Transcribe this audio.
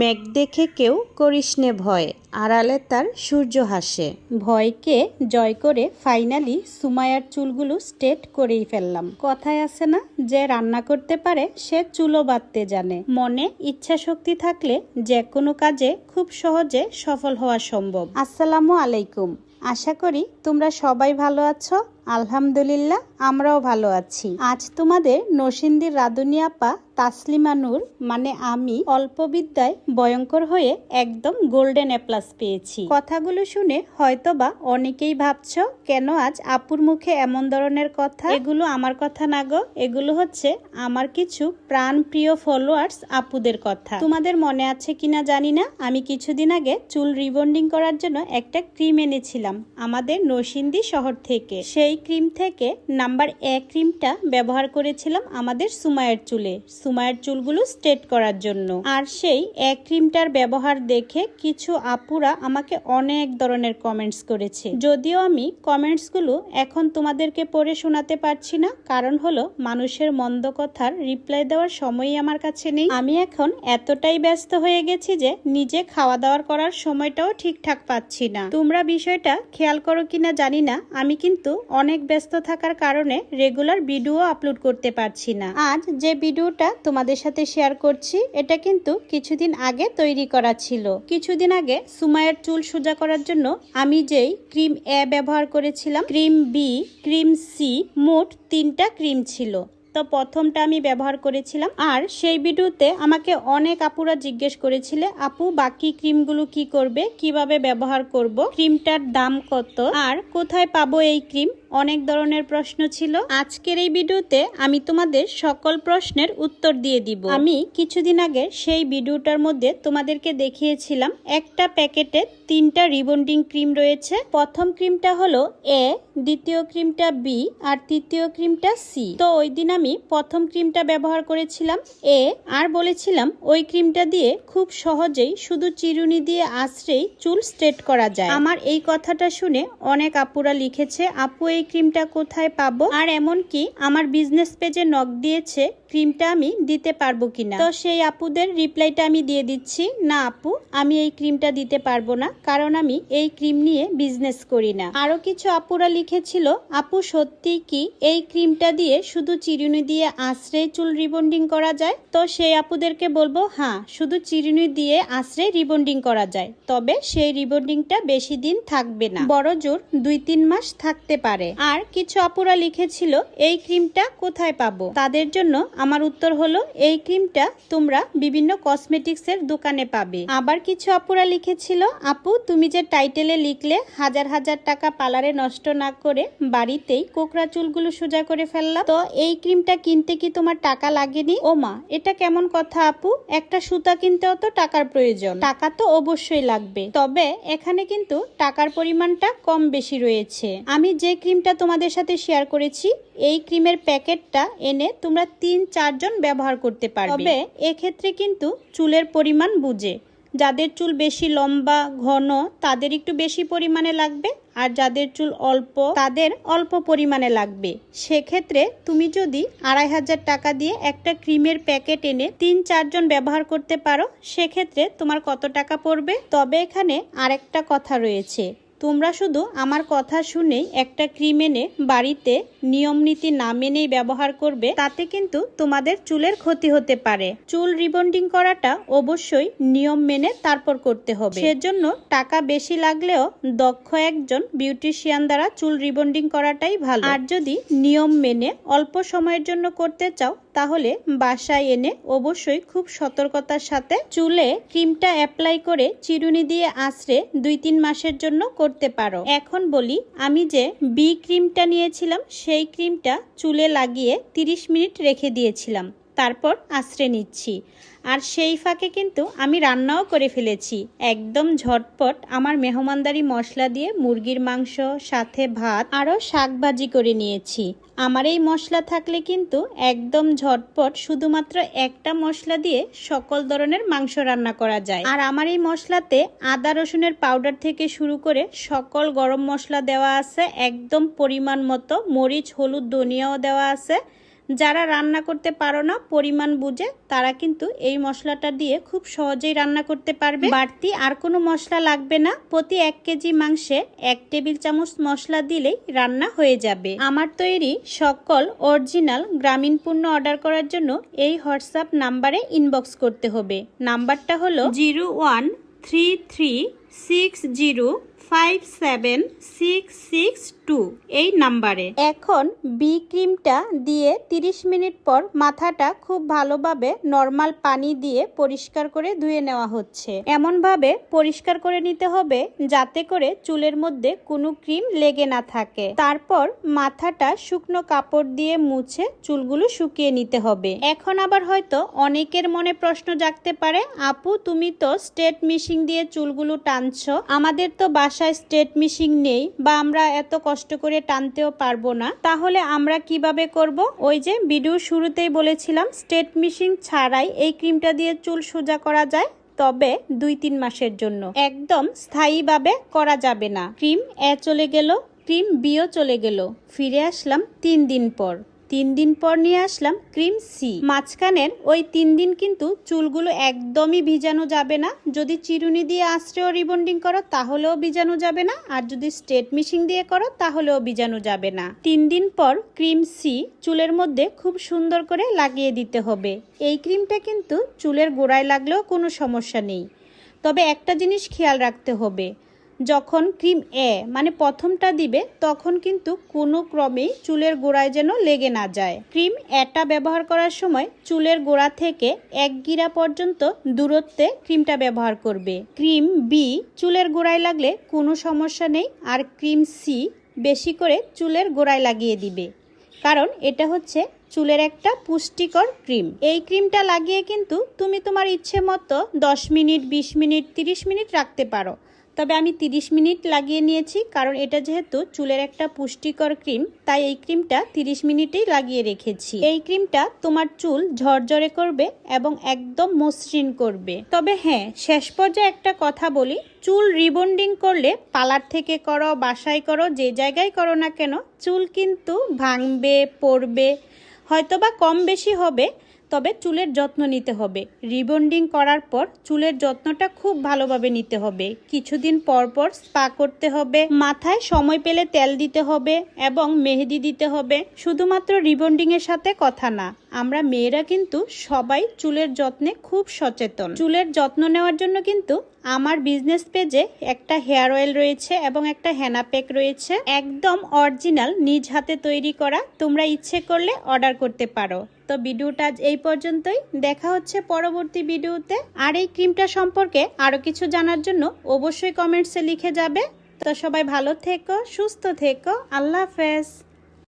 মেঘ দেখে কেউ করিস নে ভয়, আড়ালে তার সূর্য হাসে। ভয়কে জয় করে ফাইনালি সুমায়ার চুলগুলো স্ট্রেট করেই ফেললাম। কথায় আছে না, যে রান্না করতে পারে সে চুলো বাঁধতে জানে। মনে ইচ্ছা শক্তি থাকলে যে কোনো কাজে খুব সহজে সফল হওয়া সম্ভব। আসসালামু আলাইকুম। আশা করি তোমরা সবাই ভালো আছো। আলহামদুলিল্লাহ, আমরাও ভালো আছি। আজ তোমাদের নসিন্দির রাধুনি আপা তাসলিমা নূর মানে আমি অল্প বিদ্যায় ভয়ঙ্কর হয়ে একদম গোল্ডেন এ প্লাস পেয়েছি। কথাগুলো শুনে হয়তোবা অনেকেই ভাবছ, কেন আজ আপুর মুখে এমন ধরনের কথা? এগুলো আমার কথা না গো, এগুলো হচ্ছে আমার কিছু প্রাণ প্রিয় ফলোয়ার্স আপুদের কথা। তোমাদের মনে আছে কিনা জানি না, আমি কিছুদিন আগে চুল রিবন্ডিং করার জন্য একটা ক্রিম এনেছিলাম, আমাদের নসিন্দি শহর থেকে। সেই ক্রিম থেকে নাম্বার এক ক্রিমটা ব্যবহার করেছিলাম আমাদের সুমায়ের চুলে। সুমায়ের চুলগুলো স্ট্রেট করার জন্য। আর সেই এক ক্রিমটার ব্যবহার দেখে কিছু আপুরা আমাকে অনেক ধরনের কমেন্টস করেছে। যদিও আমি কমেন্টসগুলো এখন তোমাদেরকে পড়ে শোনাতে পারছি না, কারণ হলো মানুষের মন্দ কথার রিপ্লাই দেওয়ার সময়ই আমার কাছে নেই। আমি এখন এতটাই ব্যস্ত হয়ে গেছি যে নিজে খাওয়া দাওয়ার করার সময়টাও ঠিকঠাক পাচ্ছি না। তোমরা বিষয়টা খেয়াল করো কিনা জানি না, আমি কিন্তু অনেক ব্যস্ত থাকার কারণে রেগুলার ভিডিও আপলোড করতে পারছি না। আজ যে ভিডিওটা তোমাদের সাথে শেয়ার করছি। এটা কিন্তু কিছুদিন আগে তৈরি করা ছিল। কিছুদিন আগে সুমায়ের চুল সোজা করার জন্য আমি যেই ক্রিম এ ব্যবহার করেছিলাম ক্রিম বি ক্রিম সি মোট তিনটা ক্রিম ছিল। তো প্রথমটা আমি ব্যবহার করেছিলাম। আর সেই ভিডিওতে আমাকে অনেক আপুরা জিজ্ঞেস করেছিলে, আপু, বাকি ক্রিমগুলো কি করবে? কীভাবে ব্যবহার করব? ক্রিমটার দাম কত? আর কোথায় পাবো এই ক্রিম? অনেক ধরনের প্রশ্ন ছিল। আজকের এই ভিডিওতে আমি তোমাদের সকল প্রশ্নের উত্তর দিয়ে দিব। আমি কিছুদিন আগে সেই ভিডিওটার মধ্যে তোমাদেরকে দেখিয়েছিলাম, একটা প্যাকেটে তিনটা রিবন্ডিং ক্রিম রয়েছে। প্রথম ক্রিমটা হলো এ, দ্বিতীয় ক্রিমটা বি, আর তৃতীয় ক্রিমটা সি। তো ওই দিন আমি প্রথম ক্রিমটা ব্যবহার করেছিলাম। এ, আর বলেছিলাম, ওই ক্রিমটা দিয়ে খুব সহজেই শুধু চিরুনি দিয়ে আশ্রেই চুল স্ট্রেট করা যায়। আমার এই কথাটা শুনে অনেক আপুরা লিখেছে, আপু, এই ক্রিমটা কোথায় পাবো? আর এমনকি আমার বিজনেস পেজে নক দিয়েছে, ক্রিমটা আমি দিতে পারব কিনা? তো সেই আপুদের রিপ্লাইটা আমি দিয়ে দিচ্ছি, না আপু, আমি এই ক্রিমটা দিতে পারব না, কারণ আমি এই ক্রিম নিয়ে বিজনেস করি না। আরও কিছু আপুরা লিখেছিল, আপু, সত্যি কি এই ক্রিমটা দিয়ে শুধু চিরুনি দিয়ে আশ্রয় চুল রিবন্ডিং করা যায়, তো সেই আপুদেরকে বলব হ্যাঁ শুধু চিরুনি দিয়ে আশ্রয় রিবন্ডিং করা যায়, তবে সেই রিবন্ডিংটা বেশি দিন থাকবে না। বড় জোর দুই তিন মাস থাকতে পারে। আর কিছু আপুরা লিখেছিল, এই ক্রিমটা কোথায় পাবো? তাদের জন্য আমার উত্তর হলো, এই ক্রিমটা তোমরা বিভিন্ন কসমেটিক্স এর দোকানে পাবে। আবার কিছু আপুরা লিখেছিল, আপু, তুমি যে টাইটেলে লিখলে হাজার হাজার টাকা পার্লারে নষ্ট না করে বাড়িতেই কোকড়া চুলগুলো সোজা করে ফেললাম তো এই ক্রিমটা কিনতে কি তোমার টাকা লাগেনি? ও মা, এটা কেমন কথা আপু? একটা সুতা কিনতেও তো টাকার প্রয়োজন। টাকা তো অবশ্যই লাগবে। তবে এখানে কিন্তু টাকার পরিমাণটা কম বেশি রয়েছে। আমি যে ক্রিমটা তোমাদের সাথে শেয়ার করেছি, এই ক্রিমের প্যাকেটটা এনে তোমরা তিন চারজন ব্যবহার করতে পারবে। তবে এক্ষেত্রে কিন্তু চুলের পরিমাণ বুঝে। যাদের চুল বেশি লম্বা, ঘন, তাদের একটু বেশি পরিমাণে লাগবে। আর যাদের চুল অল্প, তাদের অল্প পরিমাণে লাগবে। সেক্ষেত্রে তুমি যদি আড়াই হাজার টাকা দিয়ে একটা ক্রিমের প্যাকেট এনে তিন চারজন ব্যবহার করতে পারো, সেক্ষেত্রে তোমার কত টাকা পড়বে? তবে এখানে আরেকটা কথা রয়েছে। তোমরা শুধু আমার কথা শুনেই একটা ক্রিম এনে বাড়িতে নিয়ম নীতি না মেনেই ব্যবহার করবে, তাতে কিন্তু তোমাদের চুলের ক্ষতি হতে পারে। চুল রিবন্ডিং করাটা অবশ্যই নিয়ম মেনে তারপর করতে হবে। সেজন্য টাকা বেশি লাগলেও দক্ষ একজন বিউটিশিয়ান দ্বারা চুল রিবন্ডিং করাটাই ভালো। আর যদি নিয়ম মেনে অল্প সময়ের জন্য করতে চাও তাহলে বাসায় এনে অবশ্যই খুব সতর্কতার সাথে চুলে ক্রিমটা অ্যাপ্লাই করে চিরুনি দিয়ে আশ্রে দুই তিন মাসের জন্য করতে পারো। এখন বলি, আমি যে বি ক্রিমটা নিয়েছিলাম, সেই ক্রিমটা চুলে লাগিয়ে 30 মিনিট রেখে দিয়েছিলাম। তারপর আশ্রে নিচ্ছি। আর সেই ফাঁকে কিন্তু আমি রান্নাও করে ফেলেছি। একদম ঝটপট আমার মেহমানদারি মশলা দিয়ে মুরগির মাংস, সাথে ভাত, আরও শাকভাজি করে নিয়েছি। আমার এই মশলা থাকলে কিন্তু একদম ঝটপট শুধুমাত্র একটা মশলা দিয়ে সকল ধরনের মাংস রান্না করা যায়। আর আমার এই মশলাতে আদা, রসুনের পাউডার থেকে শুরু করে সকল গরম মশলা দেওয়া আছে। একদম পরিমাণ মতো মরিচ, হলুদ, ধনিয়াও দেওয়া আছে। যারা রান্না করতে পারো না, পরিমাণ বুঝে তারা কিন্তু এই মশলাটা দিয়ে খুব সহজেই রান্না করতে পারবে। বাড়তি আর কোনো মশলা লাগবে না। প্রতি এক কেজি মাংসে এক টেবিল চামচ মশলা দিলেই রান্না হয়ে যাবে। আমার তৈরি সকল অরিজিনাল গ্রামীণ পণ্য অর্ডার করার জন্য এই হোয়াটসঅ্যাপ নাম্বারে ইনবক্স করতে হবে। নাম্বারটা হলো zero one three three six zero five seven six six two. এই নাম্বারে। এখন বি ক্রিমটা দিয়ে 30 মিনিট পর মাথাটা খুব ভালোভাবে নর্মাল পানি দিয়ে পরিষ্কার করে ধুয়ে নেওয়া হচ্ছে। এমনভাবে পরিষ্কার করে নিতে হবে যাতে করে চুলের মধ্যে কোনো ক্রিম লেগে না থাকে। তারপর মাথাটা শুকনো কাপড় দিয়ে মুছে চুলগুলো শুকিয়ে নিতে হবে। এখন আবার হয়তো অনেকের মনে প্রশ্ন জাগতে পারে, আপু, তুমি তো স্টেট মিশিং দিয়ে চুলগুলো টানছো। আমাদের তো বাসায় স্টেট মিশিং নেই বা আমরা এত কষ্ট করে টানতেও পারব না। তাহলে আমরা কীভাবে করব? ওই যে ভিডিও শুরুতেই বলেছিলাম, স্টেট মিশিং ছাড়াই এই ক্রিমটা দিয়ে চুল সোজা করা যায়, তবে দুই তিন মাসের জন্য। একদম স্থায়ীভাবে করা যাবে না। ক্রিম এ চলে গেল, ক্রিম বিও চলে গেল। ফিরে আসলাম তিন দিন পর। তিন দিন পর নিয়ে আসলাম ক্রিম সি। মাঝখানের ওই তিন দিন কিন্তু চুলগুলো একদমই ভিজানো যাবে না। যদি চিরুনি দিয়ে আশ্রেও রিবন্ডিং করো, তাহলেও ভিজানো যাবে না। আর যদি স্টেট মিশিং দিয়ে করো, তাহলেও ভিজানো যাবে না। তিন দিন পর ক্রিম সি চুলের মধ্যে খুব সুন্দর করে লাগিয়ে দিতে হবে। এই ক্রিমটা কিন্তু চুলের গোড়ায় লাগলেও কোনো সমস্যা নেই। তবে একটা জিনিস খেয়াল রাখতে হবে। যখন ক্রিম এ মানে প্রথমটা দিবে, তখন কিন্তু কোনো ক্রমেই চুলের গোড়ায় যেন লেগে না যায়। ক্রিম এটা ব্যবহার করার সময় চুলের গোড়া থেকে এক গিরা পর্যন্ত দূরত্বে ক্রিমটা ব্যবহার করবে। ক্রিম বি, চুলের গোড়ায় লাগলে কোনো সমস্যা নেই, আর ক্রিম সি বেশি করে চুলের গোড়ায় লাগিয়ে দিবে। কারণ এটা হচ্ছে চুলের একটা পুষ্টিকর ক্রিম। এই ক্রিমটা লাগিয়ে কিন্তু তুমি তোমার ইচ্ছে মতো দশ মিনিট, বিশ মিনিট, তিরিশ মিনিট রাখতে পারো। তবে আমি 30 মিনিট লাগিয়ে নিয়েছি, কারণ এটা যেহেতু চুলের একটা পুষ্টিকর ক্রিম, তাই এই ক্রিমটা 30 মিনিটেই লাগিয়ে রেখেছি। এই ক্রিমটা তোমার চুল ঝরঝরে করবে এবং একদম মসৃণ করবে। তবে হ্যাঁ শেষ পর্যায়ে একটা কথা বলি, চুল রিবন্ডিং করলে পালার থেকে করো, বাসায় করো, যে জায়গায় করো না কেন, চুল কিন্তু ভাঙবে, পড়বে, হয়তোবা কম বেশি হবে তবে চুলের যত্ন নিতে হবে। রিবন্ডিং করার পর চুলের যত্নটা খুব ভালোভাবে নিতে হবে। কিছুদিন পর পর স্পা করতে হবে, মাথায় সময় পেলে তেল দিতে হবে এবং মেহেদি দিতে হবে। শুধুমাত্র রিবন্ডিং এর সাথে কথা না, আমরা মেয়েরা কিন্তু সবাই চুলের যত্নে খুব সচেতন। চুলের যত্ন নেওয়ার জন্য কিন্তু আমার বিজনেস পেজে একটা হেয়ার অয়েল রয়েছে এবং একটা হেনা প্যাক রয়েছে। একদম অরিজিনাল, নিজ হাতে তৈরি করা। তোমরা ইচ্ছে করলে অর্ডার করতে পারো। তো ভিডিওটা আজ এই পর্যন্তই। দেখা হচ্ছে পরবর্তী ভিডিওতে। আর এই ক্রিমটা সম্পর্কে আরও কিছু জানার জন্য অবশ্যই কমেন্টসে লিখে যাবে। তো সবাই ভালো থেকো, সুস্থ থেকো। আল্লাহ হাফেজ।